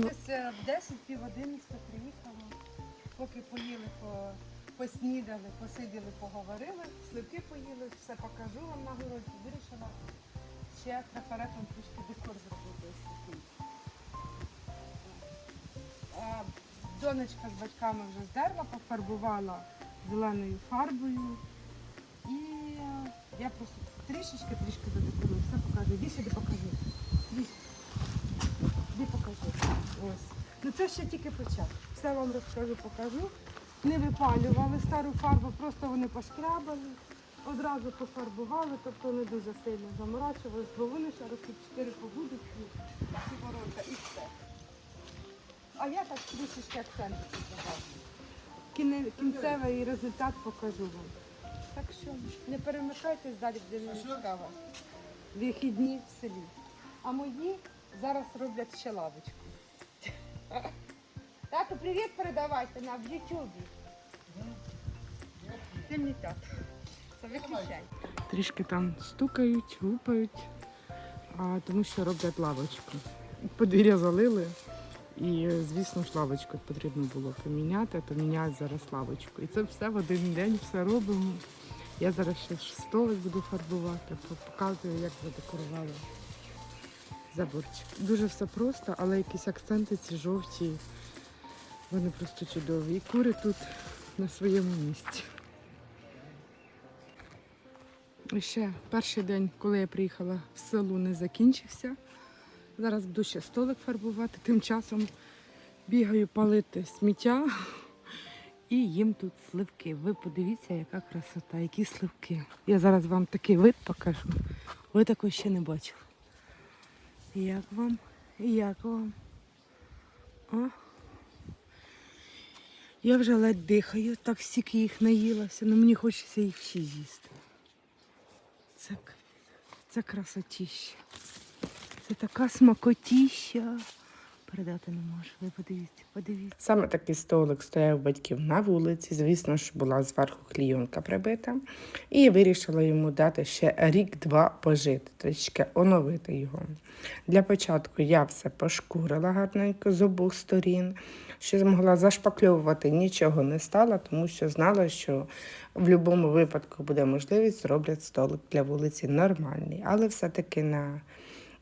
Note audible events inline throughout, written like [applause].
вже в 10 пів 11 приїхала. Поки поїли, по, поснідали, посиділи, поговорили, сливки поїли, все покажу вам на городі. Вирішила ще трафаретом трішки декор зробити. Донечка з батьками вже здерла, пофарбувала зеленою фарбою. І е, я просто трішечки трішки задекорую, все покажу. Сюди покажу. Іди. Іди покажу. Ось. Ну це ще тільки початок. Все вам розкажу, покажу. Не випалювали стару фарбу, просто вони пошкрябали, одразу пофарбували, тобто не дуже сильно заморачувались, бо вони ще років 4 побудуть ці ці ворота і все. А я так трішечки акценти покажу. Кінцевий результат покажу вам. Так що не перемикайтесь далі, де не цікаво. Вихідні в селі. А мої зараз роблять ще лавочку. Тату, привіт передавайте на в Ютубі. Це мій тато. Виключай. Трішки там стукають, гупають, а, тому що роблять лавочку. Подвір'я залили. І, звісно ж, лавочку потрібно було поміняти, то міняють зараз лавочку. І це все в один день все робимо. Я зараз ще столик буду фарбувати, показую, як задекорували заборчик. Дуже все просто, але якісь акценти ці жовті, вони просто чудові. І кури тут на своєму місці. І ще перший день, коли я приїхала в село, не закінчився. Зараз буду ще столик фарбувати. Тим часом бігаю палити сміття і їм тут сливки. Ви подивіться, яка красота, які сливки. Я зараз вам такий вид покажу. Ви такого ще не бачили. Як вам? Як вам? О. Я вже ледь дихаю, так стільки їх наїлася, але мені хочеться їх ще їсти. Це, це красотіща. Це така смакотіща. Передати не можу. Ви подивіться, подивіться. Саме такий столик стояв батьків на вулиці. Звісно ж, була зверху клійонка прибита. І вирішила йому дати ще рік-два пожити, трішки оновити його. Для початку я все пошкурила гарненько з обох сторін. Що змогла зашпакльовувати, нічого не стала, тому що знала, що в будь-якому випадку буде можливість зроблять столик для вулиці нормальний. Але все-таки на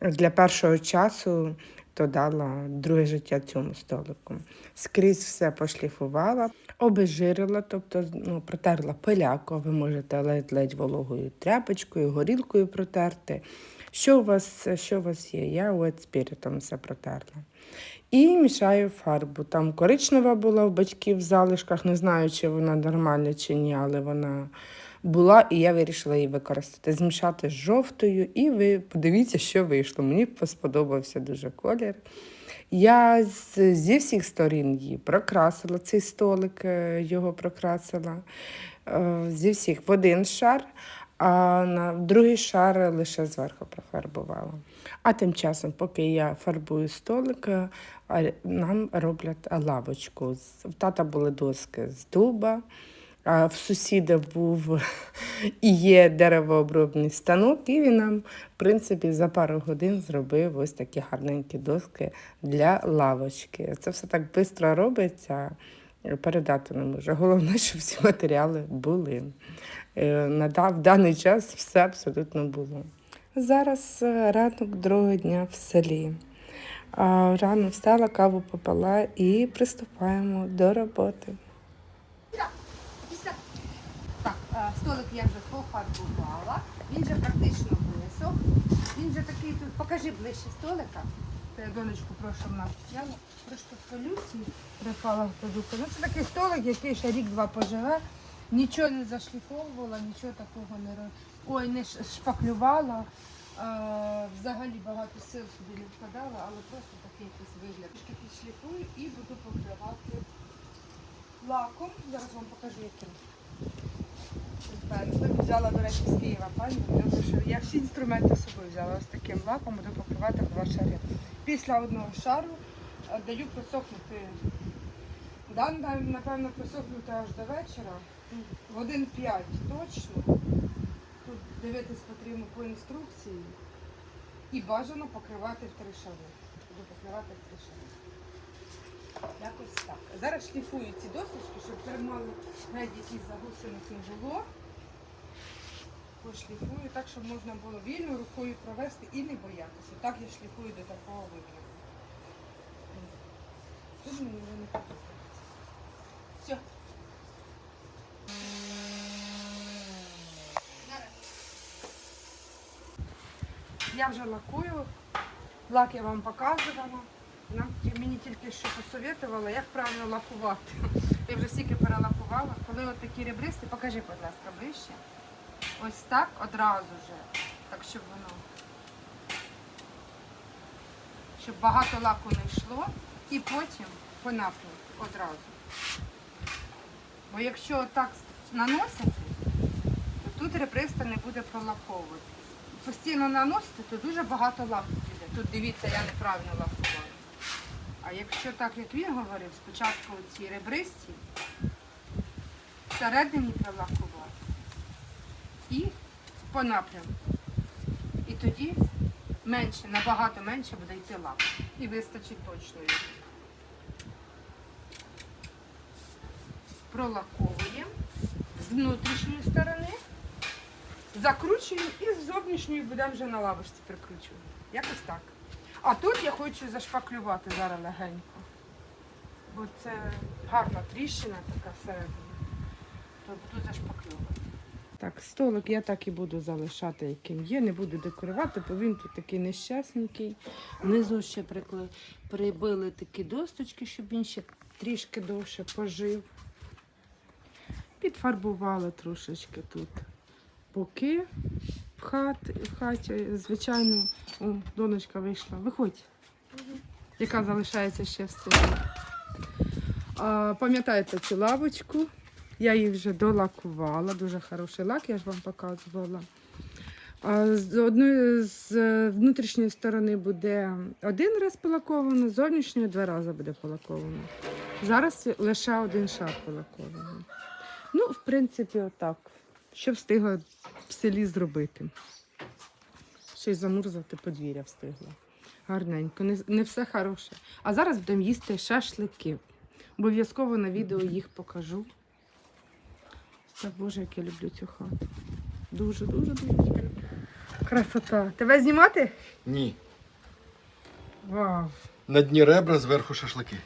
для першого часу то дала друге життя цьому столику. Скрізь все пошліфувала, обезжирила, тобто ну, протерла пиляку, ви можете ледь-ледь вологою тряпочкою, горілкою протерти. Що у вас, що у вас є? Я от спіритом все протерла. І мішаю фарбу. Там коричнева була в батьків в залишках, не знаю, чи вона нормальна чи ні, але вона була, і я вирішила її використати. Змішати з жовтою, і ви подивіться, що вийшло. Мені сподобався дуже колір. Я з, зі всіх сторін її прокрасила, цей столик е, його прокрасила. Е, Зі всіх в один шар, а на другий шар лише зверху профарбувала. А тим часом, поки я фарбую столик, е, нам роблять лавочку. В тата були доски з дуба. А в сусіда був і є деревообробний станок, і він нам, в принципі, за пару годин зробив ось такі гарненькі доски для лавочки. Це все так швидко робиться, передати не можу. Головне, [laughs] щоб всі матеріали були. Е, На да- в даний час все абсолютно було. Зараз е, ранок другого дня в селі. Рано встала, каву попила і приступаємо до роботи. Так, е, столик я вже пофарбувала. Він вже практично висох. Він вже такий тут. Покажи ближче столика. Та я донечку прошу вона взяла. Трошки полюції припала продукти. Ну це такий столик, який ще рік-два поживе. Нічого не зашліфовувала, нічого такого не ро- Ой, не шпаклювала. Е, взагалі багато сил собі не вкладала, але просто такий якийсь вигляд. Трішки підшліфую і буду покривати лаком. Зараз вам покажу, яким. Пензлик взяла, до речі, з Києва пальму, тому що я всі інструменти з собою взяла. Ось таким лаком буду покривати два шари. Після одного шару е, даю просохнути. Дан, напевно, просохнути аж до вечора. В 1,5 точно. Тут дивитись потрібно по інструкції. І бажано покривати в три шари. Буду покривати в три шари. Зараз шліфую ці досочки, щоб перемалу геть якісь загусених не було. Пошліфую так, щоб можна було вільно рукою провести і не боятися. Так я шліфую до такого вигляду. Тут мені вже не подобається. Все. Я вже лакую. Лак я вам показувала. Нам мені тільки що посоветувала, як правильно лакувати. Я вже стільки перелакувала. Коли от ребристи, покажи, будь ласка, ближче. Ось так одразу же. Так, щоб воно. Щоб багато лаку не йшло. І потім по напрямку одразу. Бо якщо отак наносити, то тут ребриста не буде пролаковувати. Постійно наносити, то дуже багато лаку піде. Тут дивіться, я неправильно лакувала. А якщо так, як він говорив, спочатку ці ребристі, всередині пролакувати і по напрямку. І тоді менше, набагато менше буде йти лак. І вистачить точно його. Пролаковуємо з внутрішньої сторони, закручуємо і з зовнішньої будемо вже на лавочці прикручувати. Якось так. А тут я хочу зашпаклювати зараз легенько. Бо це гарна тріщина така всередині. То буду зашпаклювати. Так, столик я так і буду залишати, яким є, не буду декорувати, бо він тут такий нещасненький. Внизу ще прикли... прибили такі досточки, щоб він ще трішки довше пожив. Підфарбували трошечки тут боки хат, в хаті. Звичайно, о, донечка вийшла. Виходь. Яка залишається ще в. А, Пам'ятаєте цю лавочку? Я її вже долакувала. Дуже хороший лак, я ж вам показувала. А з одної з внутрішньої сторони буде один раз полаковано, з зовнішньої два рази буде полаковано. Зараз лише один шар полакований. Ну, в принципі, отак. Що встигла в селі зробити. Ще й замурзати подвір'я встигла. Гарненько, не, не все хороше. А зараз будемо їсти шашлики. Обов'язково на відео їх покажу. Так, Боже, як я люблю цю хату. Дуже, дуже, дуже. Красота. Тебе знімати? Ні. Вау. На дні ребра, зверху шашлики.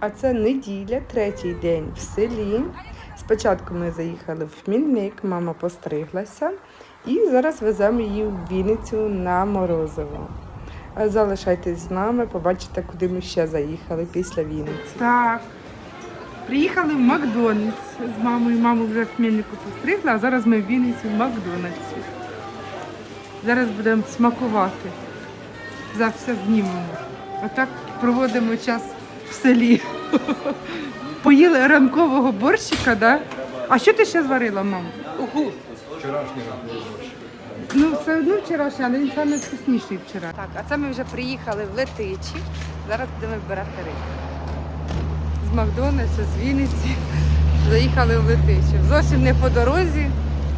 А це неділя, третій день в селі. Спочатку ми заїхали в Хмільник, мама постриглася, і зараз веземо її в Вінницю на Морозово. Залишайтесь з нами, побачите, куди ми ще заїхали після Вінниці. Так. Приїхали в Макдональдс з мамою. Маму вже в Хмельнику постригла, а зараз ми в Вінниці в Макдональдсі. Зараз будемо смакувати. За все знімемо. Отак проводимо час в селі. [laughs] Поїли ранкового борщика, да? А що ти ще зварила, мам? Угу. Вчорашній ранковий борщ. Ну, все одно вчорашній, але він саме вкусніший вчора. Так, а це ми вже приїхали в Летичі. Зараз будемо вибирати рибу. З Макдональдса, з Вінниці. Заїхали в Летичі. Зовсім не по дорозі,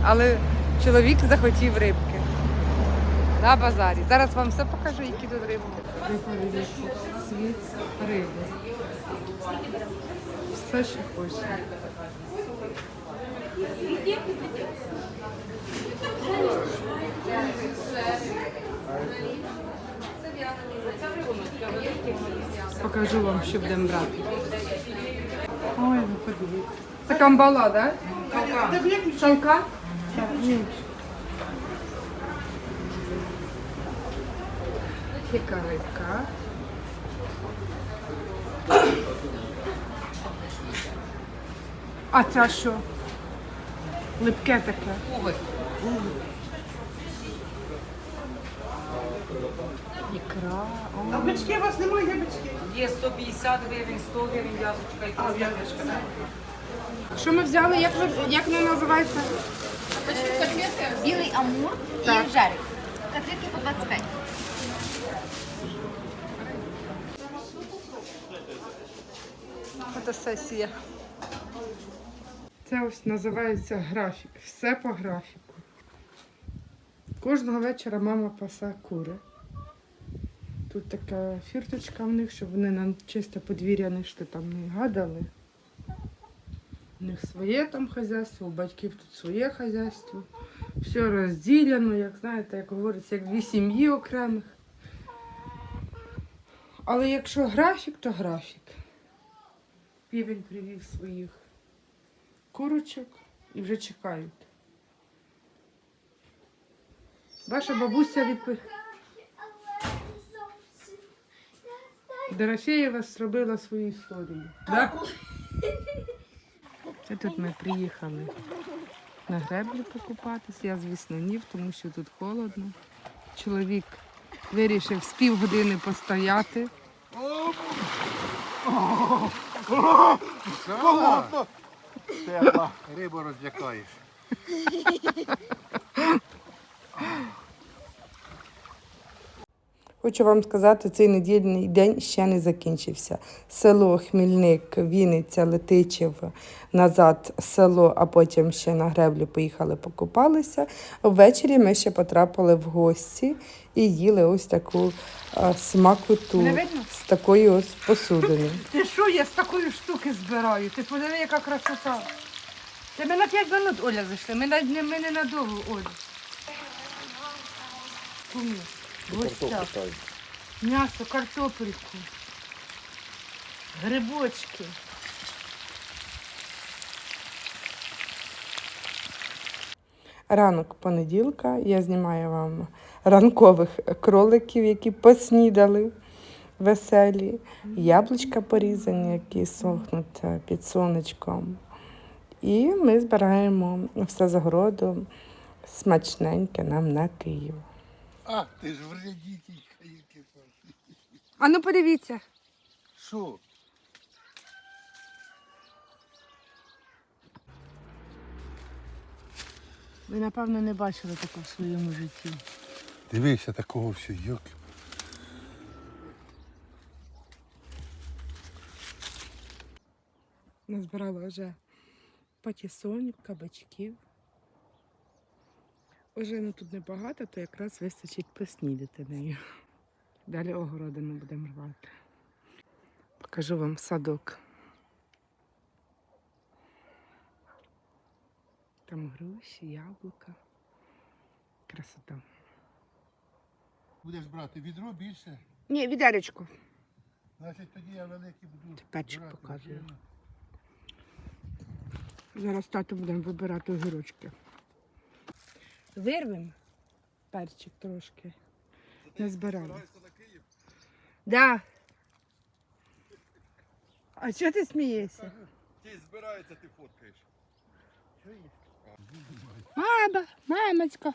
але чоловік захотів рибки. На базарі. Зараз вам все покажу, які тут рибки. Світ риби. Все, що хоче. Покажу вам, що будемо брати. Ой, ви подивіться. Це камбала? Да? Шалка? Так, ні. Яка рибка? А це що? Липке таке. Ікра. О. А бички у вас немає, є бички? Є 150 гривень, 100 гривень в'язочка і А, в'язочка, так? Що ми взяли? Як, ви, як воно називається? Котлетки, білий амур Так. і жарик. Котлетки по 25. Фотосесія. Це ось називається графік. Все по графіку. Кожного вечора мама пасе кури. Тут така фірточка в них, щоб вони нам чисте подвір'я не йшли там не гадали. У них своє там хазяйство, у батьків тут своє хазяйство. Все розділено, як знаєте, як говориться, як дві сім'ї окремих. Але якщо графік, то графік. Півень привів своїх курочок і вже чекають. Ваша бабуся відп... Дорофеєва зробила свою історію. Да? І тут ми приїхали на греблю покупатися. Я, звісно, ні, тому що тут холодно. Чоловік вирішив з півгодини постояти. Тепла, рибу розлякаєш. Хочу вам сказати, цей недільний день ще не закінчився. Село Хмільник, Вінниця, Летичів, назад село, а потім ще на греблю поїхали покупалися. Ввечері ми ще потрапили в гості і їли ось таку смакоту такої ось посудини. [laughs] Ти що, я з такої штуки збираю? Ти подиви, яка красота. Ти ми на 5 минут, Оля, зайшли. Ми, на, не, ми не надовго, Оля. Кумі, гостя. М'ясо, картопельку, грибочки. Ранок понеділка я знімаю вам ранкових кроликів, які поснідали веселі, яблучка порізані, які сохнуть е, під сонечком. І ми збираємо все з огороду смачненьке нам на Київ. А, ти ж вредіть, які А ну подивіться. Що? Ви, напевно, не бачили такого в своєму житті. Дивися, такого все, йок. Назбирала вже патісонів, кабачків. Уже ну, тут небагато, то якраз вистачить поснідати нею. Далі огородину будемо рвати. Покажу вам садок. Там груші, яблука. Красота. Будеш брати відро більше, Ні, відеречко. значить тоді я великий буду. Показую. звичайно. Зараз тату будемо вибирати огірочки. Вирвемо перчик трошки. Не збирали. Да. А чого ти смієшся? Ти збирається, ти фоткаєш. Мама, мамочка.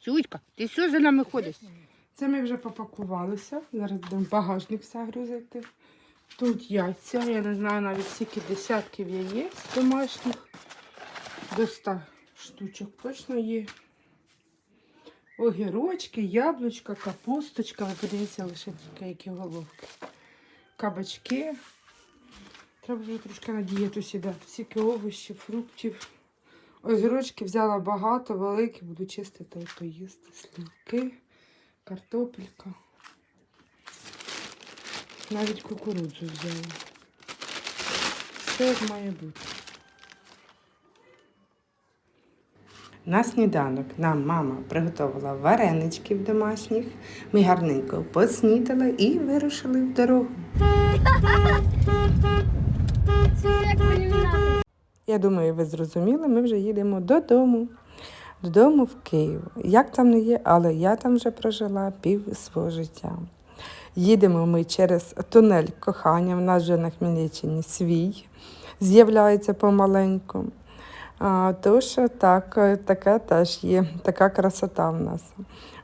Чуйка, ти що за нами ходиш? Це ми вже попакувалися. Зараз будемо багажник все грузити. Тут яйця, я не знаю навіть скільки десятків яєць домашніх. До 100 штучок точно є. Огірочки, яблучка, капусточка. Ви подивіться лише тільки які головки. Кабачки. Треба вже трошки на дієту сідати. Стільки овочів, фруктів. Огірочки взяла багато, великі, буду чистити і поїсти. Сливки, картопелька. Навіть кукурудзу взяла. Все як має бути. На сніданок нам мама приготувала вареничків домашніх. Ми гарненько поснідали і вирушили в дорогу. Я думаю, ви зрозуміли, ми вже їдемо додому. Додому в Київ. Як там не є, але я там вже прожила пів свого життя. Їдемо ми через тунель кохання. В нас вже на Хмельниччині свій з'являється помаленьку. Тож так, таке теж є, така красота в нас.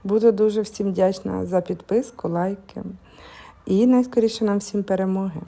Буду дуже всім вдячна за підписку, лайки і найскоріше нам всім перемоги.